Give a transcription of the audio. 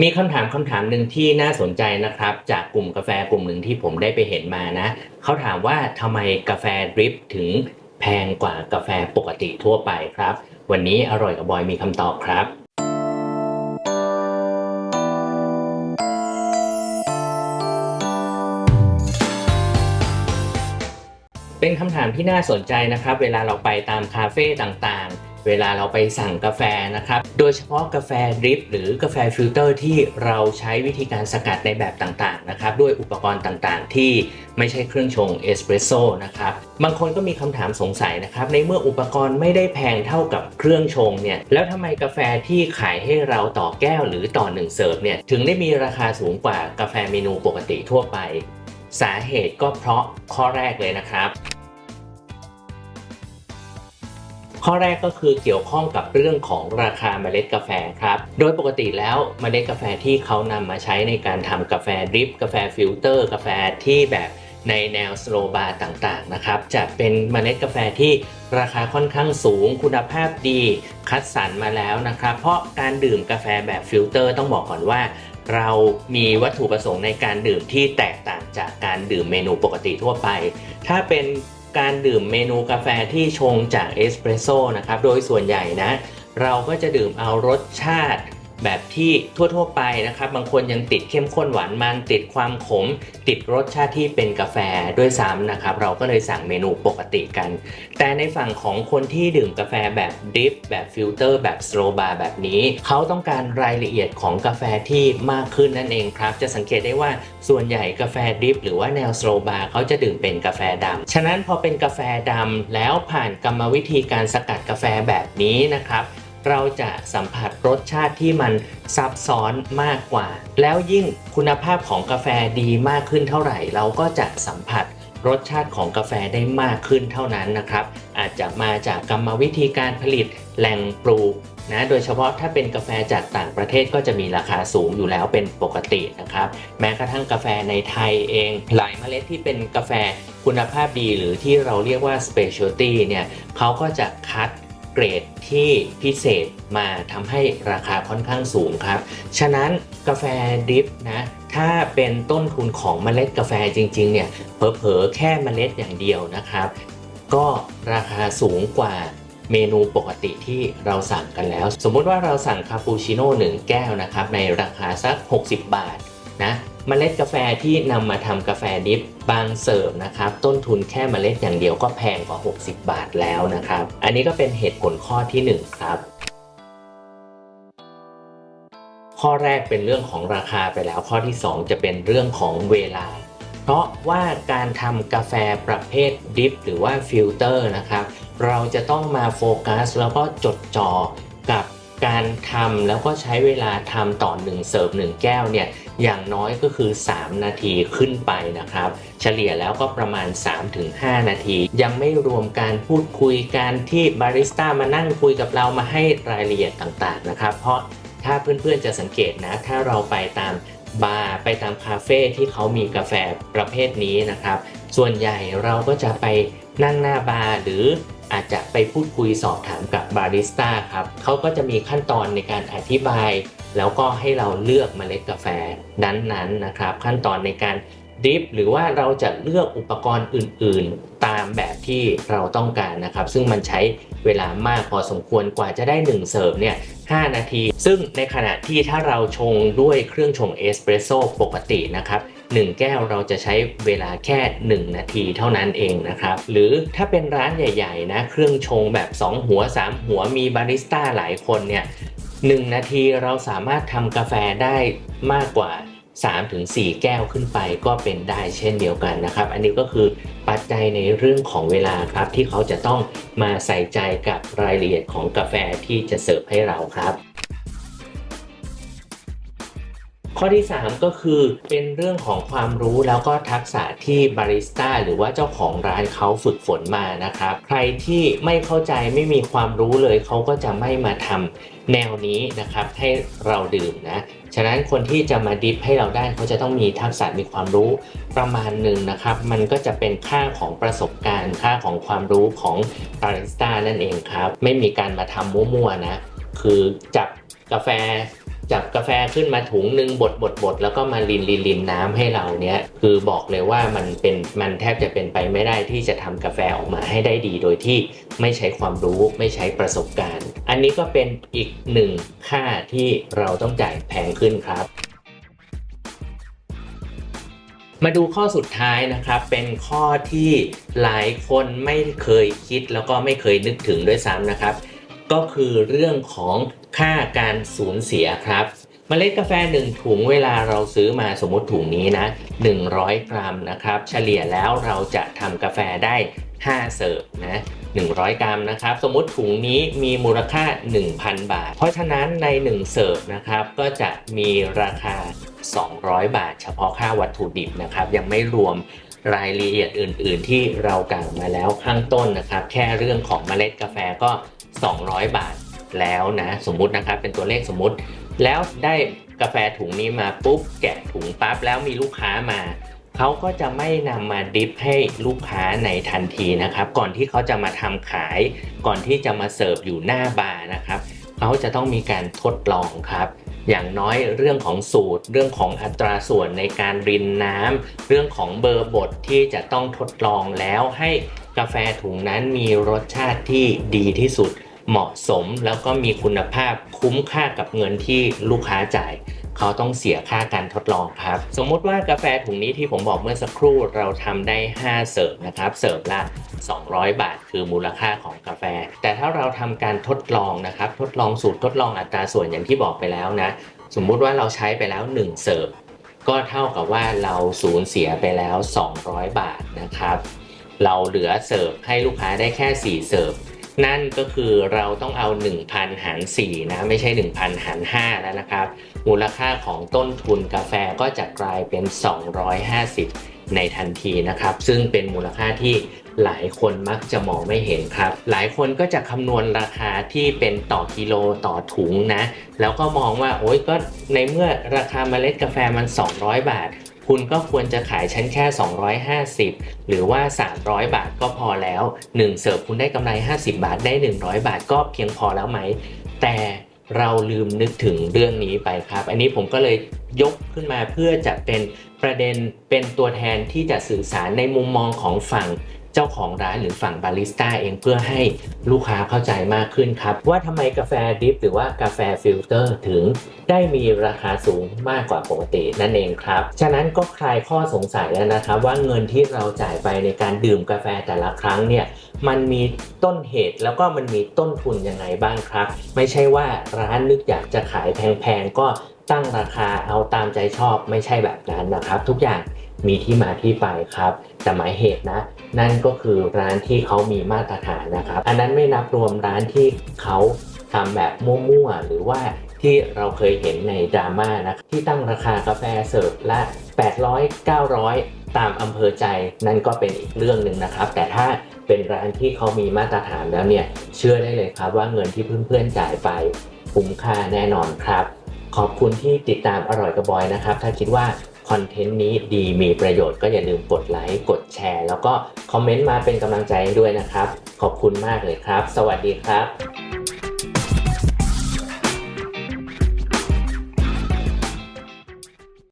มีคำถามคำถามหนึ่งที่น่าสนใจนะครับ จากกลุ่มกาแฟกลุ่มหนึ่งที่ผมได้ไปเห็นมานะเขาถามว่าทำไมกาแฟดริปถึงแพงกว่ากาแฟปกติทั่วไปครับ วันนี้อร่อยกับบอยมีคำตอบครับ เป็นคำถามที่น่าสนใจนะครับ เวลาเราไปตามคาเฟ่ต่างๆ เวลาเราไปสั่งกาแฟนะครับ โดยเฉพาะกาแฟดริปหรือกาแฟฟิลเตอร์ที่เราใช้วิธีการสกัดในแบบต่างๆนะครับด้วยอุปกรณ์ต่างๆ ที่ไม่ใช่เครื่องชงเอสเปรสโซ่นะครับบางคนก็มีคำถามสงสัยนะครับ ในเมื่ออุปกรณ์ไม่ได้แพงเท่ากับเครื่องชงเนี่ยแล้วทำไมกาแฟที่ขายให้เราต่อแก้วหรือต่อหนึ่งเสิร์ฟเนี่ยถึงได้มีราคาสูงกว่ากาแฟเมนูปกติทั่วไป สาเหตุก็เพราะข้อแรกเลยนะครับ ข้อแรกก็คือเกี่ยวข้องกับเรื่องของราคาเมล็ดกาแฟครับ โดยปกติแล้วเมล็ดกาแฟที่เขานำมาใช้ในการทำกาแฟดริปกาแฟฟิลเตอร์ กาแฟที่แบบในแนวสโลบาร์ต่างๆนะครับ จะเป็นเมล็ดกาแฟที่ราคาค่อนข้างสูงคุณภาพดีคัดสรรมาแล้วนะครับ เพราะการดื่มกาแฟแบบฟิลเตอร์ต้องบอกก่อนว่า เรามีวัตถุประสงค์ในการดื่มที่แตกต่างจากการดื่มเมนูปกติทั่วไป ถ้าเป็น การดื่มเมนูกาแฟที่ชงจากเอสเปรสโซ่นะครับ โดยส่วนใหญ่นะ เราก็จะดื่มเอารสชาติ แบบที่ทั่วๆไปนะครับ บางคนยังติดเข้มข้นหวานมันติดความขม ติดรสชาติที่เป็นกาแฟด้วยซ้ำนะครับ เราก็เลยสั่งเมนูปกติกัน แต่ในฝั่งของคนที่ดื่มกาแฟแบบดริปแบบฟิลเตอร์แบบสโลบาร์แบบนี้ เขาต้องการรายละเอียดของกาแฟที่มากขึ้นนั่นเองครับ จะสังเกตได้ว่าส่วนใหญ่กาแฟดริปหรือว่าแนวสโลบาร์เขาจะดื่มเป็นกาแฟดำฉะนั้นพอเป็นกาแฟดำแล้วผ่านกรรมวิธีการสกัดกาแฟแบบนี้นะครับ เราจะสัมผัสรสชาติที่มันซับซ้อนมากกว่า แล้วยิ่งคุณภาพของกาแฟดีมากขึ้นเท่าไหร่ เราก็จะสัมผัสรสชาติของกาแฟได้มากขึ้นเท่านั้นนะครับ อาจจะมาจากกรรมวิธีการผลิตแหล่งปลูกนะโดยเฉพาะถ้าเป็นกาแฟจากต่างประเทศก็จะมีราคาสูงอยู่แล้วเป็นปกตินะครับ แม้กระทั่งกาแฟในไทยเอง หลายเมล็ดที่เป็นกาแฟคุณภาพดีหรือที่เราเรียกว่า specialty เนี่ยเขาก็จะคัด เกรดที่พิเศษมาทำให้ราคาค่อนข้างสูงครับ ฉะนั้นกาแฟดริปนะถ้าเป็นต้นทุนของเมล็ดกาแฟจริงๆเนี่ยเผลอๆแค่เมล็ดอย่างเดียวนะครับ ก็ราคาสูงกว่าเมนูปกติที่เราสั่งกันแล้ว สมมุติว่าเราสั่งคาปูชิโน่1แก้วนะครับในราคาสัก 60 บาท นะเมล็ดกาแฟที่นำมาทำกาแฟดิฟบางเสิร์ฟนะครับ ต้นทุนแค่เมล็ดอย่างเดียวก็แพงกว่า 60 บาทแล้วนะครับ อันนี้ก็เป็นเหตุผลข้อที่ 1 ครับ ข้อแรกเป็นเรื่องของราคาไปแล้วข้อที่ 2 จะเป็นเรื่องของเวลา เพราะว่าการทำกาแฟประเภทดิฟหรือว่าฟิลเตอร์นะครับ เราจะต้องมาโฟกัสแล้วก็จดจ่อกับการทำแล้วก็ใช้เวลาทำต่อ1เสิร์ฟ1แก้วเนี่ย อย่างน้อยก็คือ 3 นาทีขึ้นไปนะครับ เฉลี่ยแล้วก็ประมาณ 3-5 นาที ยังไม่รวมการพูดคุยการที่บาริสต้ามานั่งคุยกับเรามาให้รายละเอียดต่างๆนะครับ เพราะถ้าเพื่อนๆจะสังเกตนะ ถ้าเราไปตามบาร์ไปตามคาเฟ่ที่เขามีกาแฟประเภทนี้นะครับ ส่วนใหญ่เราก็จะไปนั่งหน้าบาร์หรืออาจจะไปพูดคุยสอบถามกับบาริสต้าครับเขาก็จะมีขั้นตอนในการอธิบาย แล้วก็ให้เราเลือกเมล็ดกาแฟนั้นๆนะครับ ขั้นตอนในการดริปหรือว่าเราจะเลือกอุปกรณ์อื่นๆ ตามแบบที่เราต้องการนะครับ ซึ่งมันใช้เวลามากพอสมควรกว่าจะได้ 1 เสิร์ฟเนี่ย5นาที ซึ่งในขณะที่ถ้าเราชงด้วยเครื่องชงเอสเปรสโซ่ปกตินะครับ1 แก้วเราจะใช้เวลาแค่ 1 นาทีเท่านั้นเองนะครับ หรือถ้าเป็นร้านใหญ่ ๆ นะ เครื่องชงแบบ 2 หัว 3 หัวมีบาริสต้าหลายคนเนี่ย 1 นาทีเราสามารถทำกาแฟได้มากกว่า 3-4 แก้วขึ้นไปก็เป็นได้เช่นเดียวกันนะครับ อันนี้ก็คือปัจจัยในเรื่องของเวลาครับ ที่เขาจะต้องมาใส่ใจกับรายละเอียดของกาแฟที่จะเสิร์ฟให้เราครับ ข้อที่ 3 ก็คือเป็นเรื่องของความรู้แล้วก็ทักษะที่บาริสต้าหรือว่าเจ้าของร้านเขาฝึกฝนมานะครับใครที่ไม่เข้าใจไม่มีความรู้เลยเขาก็จะไม่มาทำแนวนี้นะครับให้เราดื่มนะฉะนั้นคนที่จะมาดิฟให้เราได้เขาจะต้องมีทักษะมีความรู้ประมาณหนึ่งนะครับ มันก็จะเป็นค่าของประสบการณ์ค่าของความรู้ของบาริสต้านั่นเองครับ ไม่มีการมาทำมั่วๆนะคือจับกาแฟ จับกาแฟขึ้นมาถุงหนึ่งบดบดบดแล้วก็มาลินลินลินน้ำให้เราเนี้ยคือบอกเลยว่ามันเป็นมันแทบจะเป็นไปไม่ได้ที่จะทำกาแฟออกมาให้ได้ดีโดยที่ไม่ใช้ความรู้ไม่ใช้ประสบการณ์ อันนี้ก็เป็นอีกหนึ่งค่าที่เราต้องจ่ายแพงขึ้นครับมาดูข้อสุดท้ายนะครับ เป็นข้อที่หลายคนไม่เคยคิดแล้วก็ไม่เคยนึกถึงด้วยซ้ำนะครับ ก็คือเรื่องของ ค่าการสูญเสียครับเมล็ดกาแฟ 1 ถุงเวลาเราซื้อมาสมมติถุงนี้นะ 100 กรัมนะครับ เฉลี่ยแล้วเราจะทำกาแฟได้ 5 เสิร์ฟนะ 100 กรัมนะครับ สมมติถุงนี้มีมูลค่า 1,000 บาท เพราะฉะนั้นใน 1 เสิร์ฟนะครับ ก็จะมีราคา 200 บาท เฉพาะค่าวัตถุดิบนะครับ ยังไม่รวมรายละเอียดอื่น ๆ ที่เรากล่าวมาแล้วข้างต้นนะครับ แค่เรื่องของเมล็ดกาแฟก็ 200 บาท แล้วนะ สมมุตินะครับเป็นตัวเลขสมมุติ แล้วได้กาแฟถุงนี้มาปุ๊บแกะถุงปั๊บแล้วมีลูกค้ามาเขาก็จะไม่นำมาดิฟให้ลูกค้าในทันทีนะครับ ก่อนที่เขาจะมาทำขาย ก่อนที่จะมาเสิร์ฟอยู่หน้าบาร์นะครับเขาจะต้องมีการทดลองครับ อย่างน้อยเรื่องของสูตร เรื่องของอัตราส่วนในการรินน้ำเรื่องของเบอร์บดที่จะต้องทดลองแล้วให้กาแฟถุงนั้นมีรสชาติที่ดีที่สุด เหมาะสมแล้วก็มีคุณภาพคุ้มค่ากับเงินที่ลูกค้าจ่าย เขาต้องเสียค่าการทดลองครับ สมมุติว่ากาแฟถุงนี้ที่ผมบอกเมื่อสักครู่เราทำได้ 5 เสิร์ฟนะครับ เสิร์ฟละ 200 บาทคือมูลค่าของกาแฟ แต่ถ้าเราทำการทดลองนะครับ ทดลองสูตรทดลองอัตราส่วนอย่างที่บอกไปแล้วนะ สมมุติว่าเราใช้ไปแล้ว 1 เสิร์ฟก็เท่ากับว่าเราสูญเสียไปแล้ว 200 บาทนะครับ เราเหลือเสิร์ฟให้ลูกค้าได้แค่ 4 เสิร์ฟ นั่นก็คือเราต้องเอา 1,000 หาร 4 นะ ไม่ใช่ 1,000 หาร 5 แล้วนะครับ มูลค่าของต้นทุนกาแฟก็จะกลายเป็น 250 ในทันทีนะครับ ซึ่งเป็นมูลค่าที่หลายคนมักจะมองไม่เห็นครับ หลายคนก็จะคำนวณราคาที่เป็นต่อกิโลต่อถุงนะ แล้วก็มองว่าโอ๊ยก็ในเมื่อราคาเมล็ดกาแฟมัน 200 บาท คุณก็ควรจะขายชั้นแค่ 250 หรือว่า 300 บาทก็พอแล้ว 1 เสิร์ฟคุณได้กำไร 50 บาทได้ 100 บาทก็เพียงพอแล้วไหม แต่เราลืมนึกถึงเรื่องนี้ไปครับ อันนี้ผมก็เลยยกขึ้นมาเพื่อจะเป็นประเด็นเป็นตัวแทนที่จะสื่อสารในมุมมองของฝั่ง เจ้าของร้านหรือฝั่งบาริสต้าเองเพื่อให้ลูกค้าเข้าใจมากขึ้นครับ ว่าทำไมกาแฟดริฟหรือว่ากาแฟฟิลเตอร์ถึงได้มีราคาสูงมากกว่าปกตินั่นเองครับ ฉะนั้นก็คลายข้อสงสัยแล้วนะครับ ว่าเงินที่เราจ่ายไปในการดื่มกาแฟแต่ละครั้งเนี่ยมันมีต้นเหตุแล้วก็มันมีต้นทุนยังไงบ้างครับ ไม่ใช่ว่าร้านนึกอยากจะขายแพงๆก็ตั้งราคาเอาตามใจชอบไม่ใช่แบบนั้นนะครับ ทุกอย่าง มีที่มาที่ไปครับแต่หมายเหตุนะ นั่นก็คือร้านที่เขามีมาตรฐานนะครับ อันนั้นไม่นับรวมร้านที่เขาทำแบบมั่วๆ หรือว่าที่เราเคยเห็นในดราม่านะที่ตั้งราคากาแฟเสิร์ฟละ 800 900 ตามอำเภอใจ นั่นก็เป็นอีกเรื่องหนึ่งนะครับ แต่ถ้าเป็นร้านที่เขามีมาตรฐานแล้วเนี่ยเชื่อได้เลยครับว่าเงินที่เพื่อนๆจ่ายไปคุ้มค่าแน่นอนครับ ขอบคุณที่ติดตามอร่อยกระบอยนะครับ ถ้าคิดว่า คอนเทนต์นี้ดีมีประโยชน์ก็อย่าลืมกดไลค์กดแชร์ แล้วก็คอมเมนต์มาเป็นกำลังใจให้ด้วยนะครับ ขอบคุณมากเลยครับ สวัสดีครับ